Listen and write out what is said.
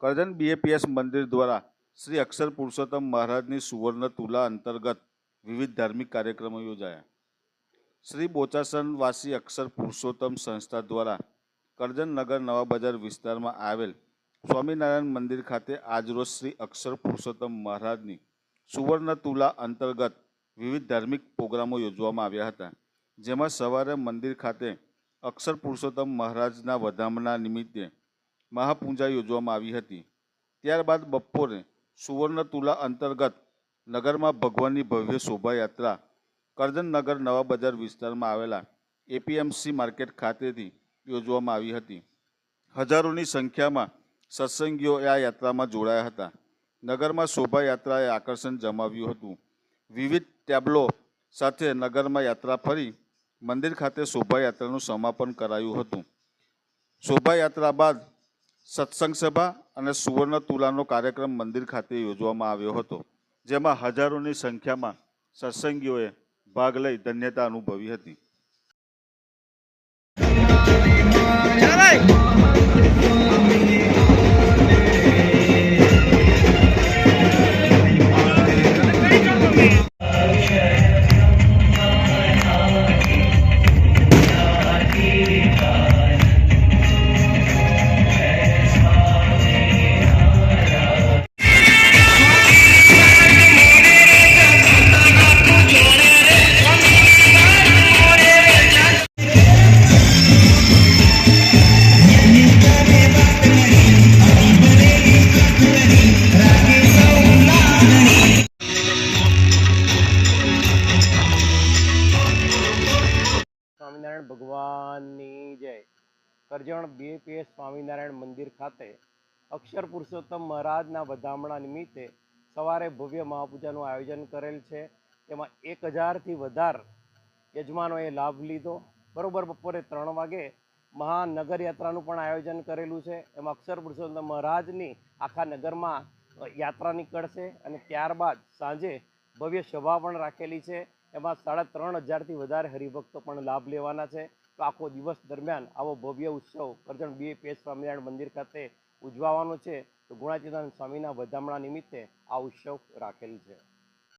Karjan BAPS મંદિર દ્વારા શ્રી અક્ષર પુરુષોત્તમ મહારાજની સુવર્ણ તુલા અંતર્ગત વિવિધ ધાર્મિક કાર્યક્રમો યોજાયા. શ્રી બોચાસનવાસી અક્ષર પુરુષોત્તમ સંસ્થા દ્વારા કરજણ નગર નવા બજાર વિસ્તારમાં આવેલ સ્વામિનારાયણ મંદિર ખાતે આજરોજ શ્રી અક્ષર પુરુષોત્તમ મહારાજની સુવર્ણ તુલા અંતર્ગત વિવિધ ધાર્મિક પ્રોગ્રામો યોજવામાં આવ્યા હતા. જેમાં સવારે મંદિર ખાતે અક્ષર પુરુષોત્તમ મહારાજના વધામણા નિમિત્તે મહાપૂજા યોજવામાં આવી હતી. ત્યારબાદ બપોરે સુવર્ણ તુલા અંતર્ગત નગરમાં ભગવાનની ભવ્ય શોભાયાત્રા કરજણ નગર નવા બજાર વિસ્તારમાં આવેલા એપીએમસી માર્કેટ ખાતેથી યોજવામાં આવી હતી. હજારોની સંખ્યામાં સત્સંગીઓ આ યાત્રામાં જોડાયા હતા. નગરમાં શોભાયાત્રાએ આકર્ષણ જમાવ્યું હતું. વિવિધ ટેબ્લો સાથે નગરમાં યાત્રા ફરી મંદિર ખાતે શોભાયાત્રાનું સમાપન કરાયું હતું. શોભાયાત્રા બાદ સત્સંગ સભા અને સુવર્ણ તુલાનો કાર્યક્રમ મંદિર ખાતે યોજવામાં આવ્યો હતો, જેમાં હજારોની સંખ્યામાં સત્સંગીઓએ ભાગ લઈ ધન્યતા અનુભવી હતી. સ્વામિનારાયણ ભગવાનની જય. કરજણ બીએપીએસ સ્વામિનારાયણ મંદિર ખાતે અક્ષર પુરુષોત્તમ મહારાજના વધામણા નિમિત્તે સવારે ભવ્ય મહાપૂજાનું આયોજન કરેલ છે. તેમાં એક હજારથી વધારે યજમાનોએ લાભ લીધો. બરોબર બપોરે ત્રણ વાગે મહાનગર યાત્રાનું પણ આયોજન કરેલું છે. એમાં અક્ષર પુરુષોત્તમ મહારાજની આખા નગરમાં યાત્રા નીકળશે અને ત્યારબાદ સાંજે ભવ્ય સભા પણ રાખેલી છે. એમાં સાડા ત્રણ હજારથી વધારે હરિભક્તો પણ લાભ લેવાના છે. તો આખો દિવસ દરમિયાન આવો ભવ્ય ઉત્સવ કરજણ બીએપીએસ સ્વામિનારાયણ મંદિર ખાતે ઉજવાવાનો છે. તો ગુણાતીતાનંદ સ્વામીના વધામણા નિમિત્તે આ ઉત્સવ રાખેલ છે.